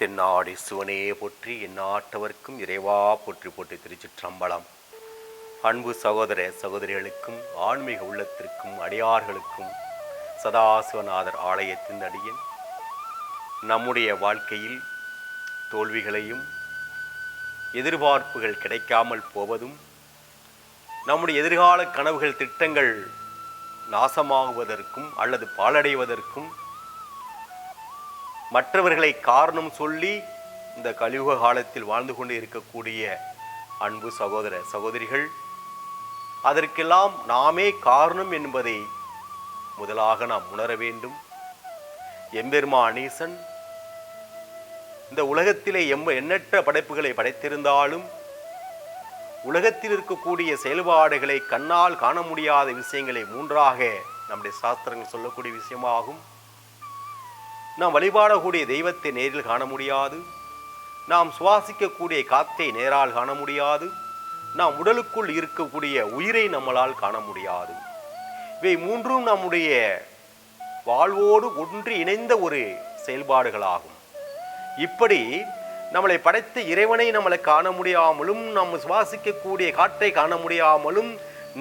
தென்னாடி சிவனையே போற்றி எந்நாட்டவர்க்கும் இறைவா போற்றி போற்றி திருச்சிற்றம்பலம். அன்பு சகோதர சகோதரிகளுக்கும் ஆன்மீக உள்ளத்திற்கும் அடியார்களுக்கும் சதாசிவநாதர் ஆலயத்தின் அடியேன் நம்முடைய வாழ்க்கையில் தோல்விகளையும் எதிர்பார்ப்புகள் கிடைக்காமல் போவதும் நம்முடைய எதிர்கால கனவுகள் திட்டங்கள் நாசமாகுவதற்கும் அல்லது பாலடைவதற்கும் மற்றவர்களை காரணம் சொல்லி இந்த கலியுக காலத்தில் வாழ்ந்து கொண்டு இருக்கக்கூடிய அன்பு சகோதர சகோதரிகள் அதற்கெல்லாம் நாமே காரணம் என்பதை முதலாக நாம் உணர வேண்டும். எம்பெருமானீசன் இந்த உலகத்திலே எம் எண்ணற்ற படைப்புகளை படைத்திருந்தாலும் உலகத்தில் இருக்கக்கூடிய செயல்பாடுகளை கண்ணால் காண முடியாத விஷயங்களை மூன்றாக நம்முடைய சாஸ்திரங்கள் சொல்லக்கூடிய விஷயமாகும். நாம் வழிபாடக்கூடிய தெய்வத்தை நேரில் காண முடியாது. நாம் சுவாசிக்கக்கூடிய காத்தை நேரால் காண முடியாது. நாம் உடலுக்குள் இருக்கக்கூடிய உயிரை நம்மளால் காண முடியாது. இவை மூன்றும் நம்முடைய வாழ்வோடு ஒன்று இணைந்த ஒரு செயல்பாடுகளாகும். இப்படி நம்மளை படைத்த இறைவனை நம்மளை காண முடியாமலும் நம்ம சுவாசிக்கக்கூடிய காற்றை காண முடியாமலும்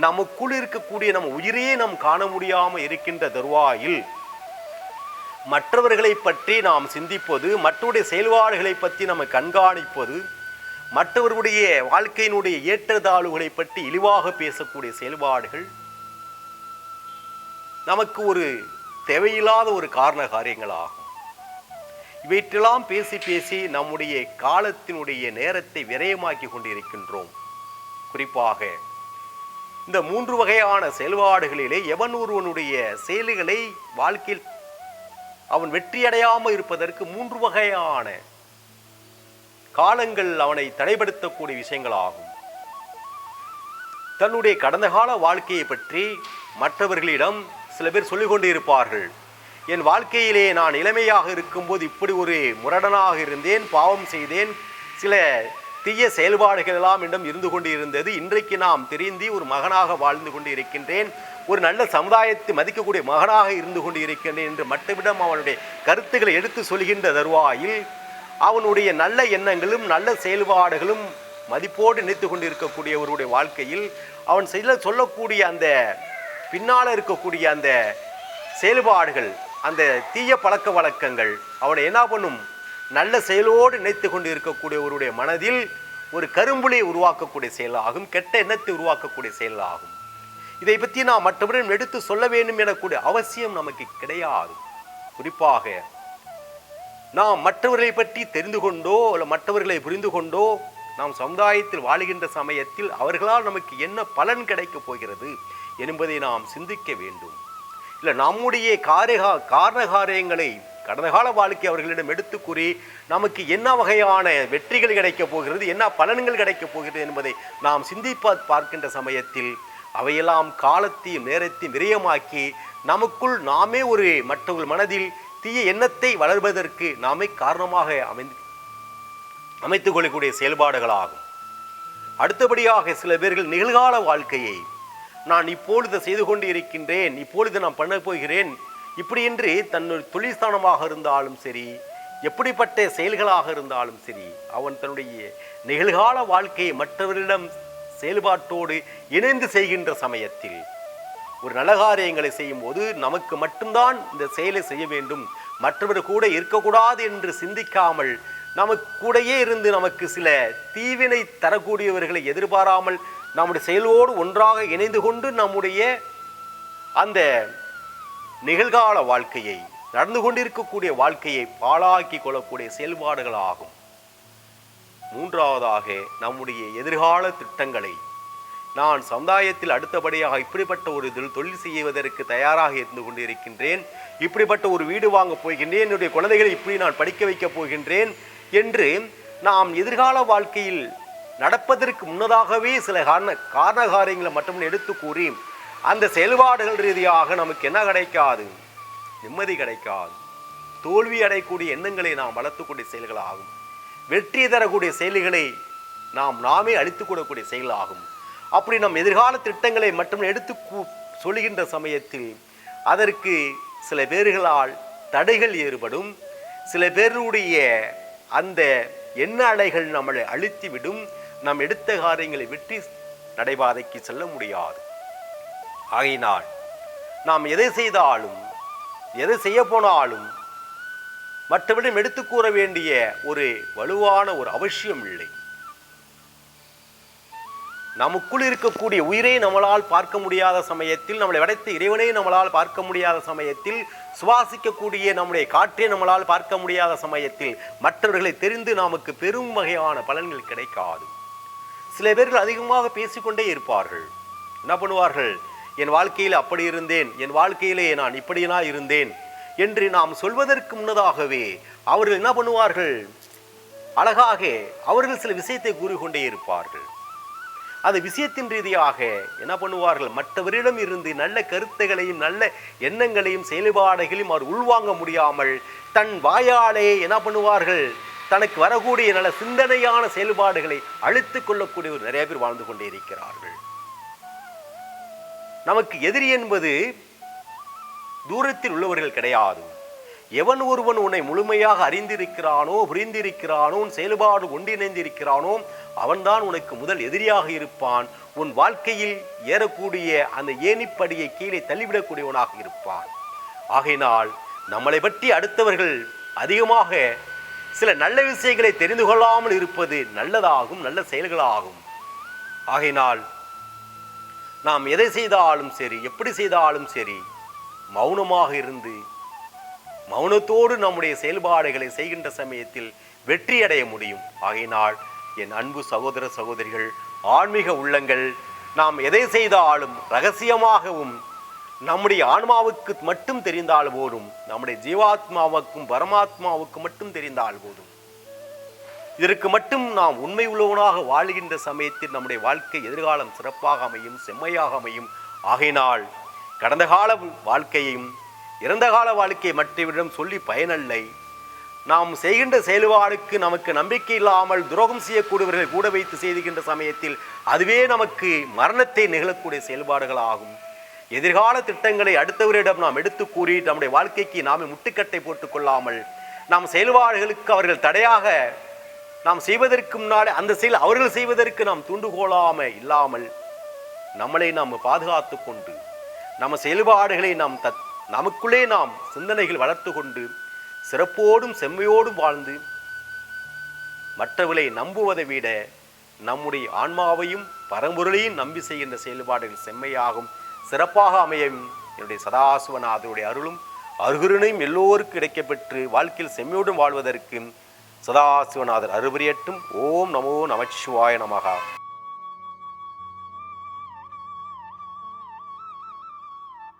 நமக்குள் இருக்கக்கூடிய நம்ம உயிரையே நாம் காண முடியாமல் இருக்கின்ற தருவாயில் மற்றவர்களை பற்றி நாம் சிந்திப்பது மற்றவருடைய செயல்பாடுகளை பற்றி நம்ம கண்காணிப்பது மற்றவர்களுடைய வாழ்க்கையினுடைய ஏற்றத்தாழ்வுகளை பற்றி இழிவாக பேசக்கூடிய செயல்பாடுகள் நமக்கு ஒரு தேவையில்லாத ஒரு காரண காரியங்களாகும். இவற்றெல்லாம் பேசி பேசி நம்முடைய காலத்தினுடைய நேரத்தை விரயமாக்கி கொண்டிருக்கின்றோம். குறிப்பாக இந்த மூன்று வகையான செயல்பாடுகளிலே எவன் ஒருவனுடைய செயல்களை வாழ்க்கையில் அவன் வெற்றியடையாமல் இருப்பதற்கு மூன்று வகையான காலங்கள் அவனை தடைப்படுத்தக்கூடிய விஷயங்களாகும். தன்னுடைய கடந்த கால வாழ்க்கையை பற்றி மற்றவர்களிடம் சில பேர் சொல்லிக்கொண்டு இருப்பார்கள். என் வாழ்க்கையிலே நான் இளமையாக இருக்கும்போது இப்படி ஒரு முரடனாக இருந்தேன் பாவம் செய்தேன். சில தீய செயல்பாடுகள் எல்லாம் இன்னும் இருந்து கொண்டு இருந்தது இன்றைக்கு நாம் தெரிந்தி ஒரு மகனாக வாழ்ந்து கொண்டு இருக்கின்றேன் ஒரு நல்ல சமுதாயத்தை மதிக்கக்கூடிய மகனாக இருந்து கொண்டு இருக்கின்றேன் என்று மட்டுமிடம் அவனுடைய கருத்துக்களை எடுத்து சொல்கின்ற தருவாயில் அவனுடைய நல்ல எண்ணங்களும் நல்ல செயல்பாடுகளும் மதிப்போடு நினைத்து கொண்டு இருக்கக்கூடியவருடைய வாழ்க்கையில் அவன் செய்ய சொல்லக்கூடிய அந்த பின்னால் இருக்கக்கூடிய அந்த செயல்பாடுகள் அந்த தீய பழக்க வழக்கங்கள் அவனை என்ன பண்ணும்? நல்ல செயலோடு நினைத்து கொண்டு இருக்கக்கூடியவருடைய மனதில் ஒரு கரும்புலையை உருவாக்கக்கூடிய செயலாகும் கெட்ட எண்ணத்தை உருவாக்கக்கூடிய செயலாகும். இதை பற்றி நாம் மற்றவரிடம் எடுத்து சொல்ல வேண்டும் எனக்கூடிய அவசியம் நமக்கு கிடையாது. குறிப்பாக நாம் மற்றவர்களை பற்றி தெரிந்து கொண்டோ அல்ல மற்றவர்களை புரிந்து கொண்டோ நாம் சமுதாயத்தில் வாழுகின்ற சமயத்தில் அவர்களால் நமக்கு என்ன பலன் கிடைக்கப் போகிறது என்பதை நாம் சிந்திக்க வேண்டும். இல்லை நம்முடைய காரிகா காரண காரியங்களை கடந்த கால வாழ்க்கை அவர்களிடம் எடுத்து கூறி நமக்கு என்ன வகையான வெற்றிகள் கிடைக்கப் போகிறது? என்ன பலன்கள் கிடைக்கப் போகிறது? என்பதை நாம் சிந்திப்பா பார்க்கின்ற சமயத்தில் அவையெல்லாம் காலத்தையும் நேரத்தையும் விரயமாக்கி நமக்குள் நாமே ஒரு மற்றவர்கள் மனதில் தீய எண்ணத்தை வளர்வதற்கு நாமே காரணமாக அமைந்து அமைத்துக் கொள்ளக்கூடிய செயல்பாடுகளாகும். அடுத்தபடியாக சில பேர்கள் நிகழ்கால வாழ்க்கையை நான் இப்பொழுது செய்து கொண்டு இருக்கின்றேன் இப்பொழுது நான் பண்ண போகிறேன் இப்படியின்றி தன்னுடைய தொழில்ஸ்தானமாக இருந்தாலும் சரி எப்படிப்பட்ட செயல்களாக இருந்தாலும் சரி அவன் தன்னுடைய நிகழ்கால வாழ்க்கையை மற்றவரிடம் செயல்பாட்டோடு இணைந்து செய்கின்ற சமயத்தில் ஒரு நல்ல காரியங்களை செய்யும் போது நமக்கு மட்டும்தான் இந்த செயலை செய்ய வேண்டும். மற்றவர் கூட இருக்கக்கூடாது என்று சிந்திக்காமல் நமக்கு கூடையே இருந்து நமக்கு சில தீவினை தரக்கூடியவர்களை எதிர்பாராமல் நம்முடைய செயலோடு ஒன்றாக இணைந்து கொண்டு நம்முடைய அந்த நிகழ்கால வாழ்க்கையை நடந்து கொண்டிருக்கக்கூடிய வாழ்க்கையை பாழாக்கி கொள்ளக்கூடிய செயல்பாடுகள் ஆகும் மூன்றாவதாக நம்முடைய எதிர்கால திட்டங்களை நான் சமுதாயத்தில் அடுத்தபடியாக இப்படிப்பட்ட ஒரு இதில் தொழில் செய்வதற்கு தயாராக இருந்து கொண்டிருக்கின்றேன் இப்படிப்பட்ட ஒரு வீடு வாங்க போகின்றேன் என்னுடைய குழந்தைகளை இப்படி நான் படிக்க வைக்கப் போகின்றேன் என்று நாம் எதிர்கால வாழ்க்கையில் நடப்பதற்கு முன்னதாகவே சில காரண காரண காரியங்களை மட்டும் எடுத்து கூறி அந்த செயல்பாடுகள் ரீதியாக நமக்கு என்ன கிடைக்காது? நிம்மதி கிடைக்காது. தோல்வி அடையக்கூடிய எண்ணங்களை நாம் வளர்த்துக்கூடிய செயல்களாகும். வெற்றி தரக்கூடிய செயல்களை நாம் நாமே அழித்துக்கூடக்கூடிய செயலாகும் அப்படி நம் எதிர்கால திட்டங்களை மட்டும் எடுத்து கூ- சமயத்தில் அதற்கு சில பேர்களால் தடைகள் ஏற்படும். சில பேருடைய அந்த எண்ண அலைகள் நம்மளை அழுத்தி விடும் நாம் எடுத்த காரியங்களை வெற்றி நடைபாதைக்கு செல்ல முடியாது. ஆகையினால் நாம் எதை செய்தாலும் எதை செய்ய போனாலும் மற்றவரிடம் எடுத்து கூற வேண்டிய ஒரு வலுவான ஒரு அவசியம் இல்லை. நமக்குள் இருக்கக்கூடிய உயிரை நம்மளால் பார்க்க முடியாத சமயத்தில் நம்மளை படைத்த இறைவனை நம்மளால் பார்க்க முடியாத சமயத்தில் சுவாசிக்கக்கூடிய நம்முடைய காற்றை நம்மளால் பார்க்க முடியாத சமயத்தில் மற்றவர்களை தெரிந்து நமக்கு பெரும் வகையான பலன்கள் கிடைக்காது. சில பேர்கள் அதிகமாக பேசிக்கொண்டே இருப்பார்கள். என்ன பண்ணுவார்கள்? என் வாழ்க்கையில் அப்படி இருந்தேன் என் வாழ்க்கையிலே நான் இப்படினா இருந்தேன் என்று நாம் சொல்வதற்கு முன்னதாகவே அவர்கள் என்ன பண்ணுவார்கள்? அழகாக அவர்கள் சில விஷயத்தை கூறிக்கொண்டே இருப்பார்கள். அந்த விஷயத்தின் ரீதியாக என்ன பண்ணுவார்கள்? மற்றவரிடம் இருந்து நல்ல கருத்துகளையும் நல்ல எண்ணங்களையும் செயல்பாடுகளையும் அவர் உள்வாங்க முடியாமல் தன் வாயாலே என்ன பண்ணுவார்கள்? தனக்கு வரக்கூடிய நல்ல சிந்தனையான செயல்பாடுகளை அழித்துக் கொள்ளக்கூடியவர் நிறைய பேர் வாழ்ந்து கொண்டே இருக்கிறார்கள். நமக்கு எதிரி என்பது தூரத்தில் உள்ளவர்கள் கிடையாது. எவன் ஒருவன் உன்னை முழுமையாக அறிந்திருக்கிறானோ புரிந்திருக்கிறானோ உன் செயல்பாடு ஒன்றிணைந்திருக்கிறானோ அவன்தான் உனக்கு முதல் எதிரியாக இருப்பான். உன் வாழ்க்கையில் ஏறக்கூடிய அந்த ஏணிப்படியை கீழே தள்ளிவிடக்கூடியவனாக இருப்பான். ஆகையினால் நம்மளை பற்றி அடுத்தவர்கள் அதிகமாக சில நல்ல விஷயங்களை தெரிந்து கொள்ளாமல் இருப்பது நல்லதாகும் நல்ல செயல்களாகும். ஆகையினால் நாம் எதை செய்தாலும் சரி எப்படி செய்தாலும் சரி மௌனமாக இருந்து மௌனத்தோடு நம்முடைய செயல்பாடுகளை செய்கின்ற சமயத்தில் வெற்றி அடைய முடியும். ஆகையினால் என் அன்பு சகோதர சகோதரிகள் ஆன்மீக உள்ளங்கள் நாம் எதை செய்தாலும் ரகசியமாகவும் நம்முடைய ஆன்மாவுக்கு மட்டும் தெரிந்தால் போதும் நம்முடைய ஜீவாத்மாவுக்கும் பரமாத்மாவுக்கும் மட்டும் தெரிந்தால் போதும். இதற்கு மட்டும் நாம் உண்மை உள்ளவனாக வாழுகின்ற சமயத்தில் நம்முடைய வாழ்க்கை எதிர்காலம் சிறப்பாக அமையும் செம்மையாக அமையும். ஆகையினால் கடந்த கால வாழ்க்கையையும் இறந்த கால வாழ்க்கையை மற்றவரிடம் சொல்லி பயனல்லை. நாம் செய்கின்ற செயல்பாடுக்கு நமக்கு நம்பிக்கை இல்லாமல் துரோகம் செய்யக்கூடியவர்களை கூட வைத்து செய்துகின்ற சமயத்தில் அதுவே நமக்கு மரணத்தை நிகழக்கூடிய செயல்பாடுகள் ஆகும் எதிர்கால திட்டங்களை அடுத்தவரிடம் நாம் எடுத்து கூறி நம்முடைய வாழ்க்கைக்கு நாமே முட்டுக்கட்டை போட்டுக்கொள்ளாமல் நாம் செயல்பாடுகளுக்கு அவர்கள் தடையாக நாம் செய்வதற்கு முன்னாலே அந்த செயல் அவர்கள் செய்வதற்கு நாம் தூண்டுகோலாம இல்லாமல் நம்மளை நாம் பாதுகாத்து கொண்டு நம்ம செயல்பாடுகளை நாம் தத் நமக்குள்ளே நாம் சிந்தனைகள் வளர்த்து கொண்டு சிறப்போடும் செம்மையோடும் வாழ்ந்து மற்றவர்களை நம்புவதை விட நம்முடைய ஆன்மாவையும் பரம்பொருளையும் நம்பி செய்கின்ற செயல்பாடுகள் செம்மையாகும் சிறப்பாக அமையும். என்னுடைய சதாசிவநாதருடைய அருளும் அருகருணையும் எல்லோருக்கும் கிடைக்கப்பெற்று வாழ்க்கையில் செம்மையோடும் வாழ்வதற்கு சதாசிவநாதர் அறுபரியட்டும் ஓம் நமோ நமச்சிவாய நமகா.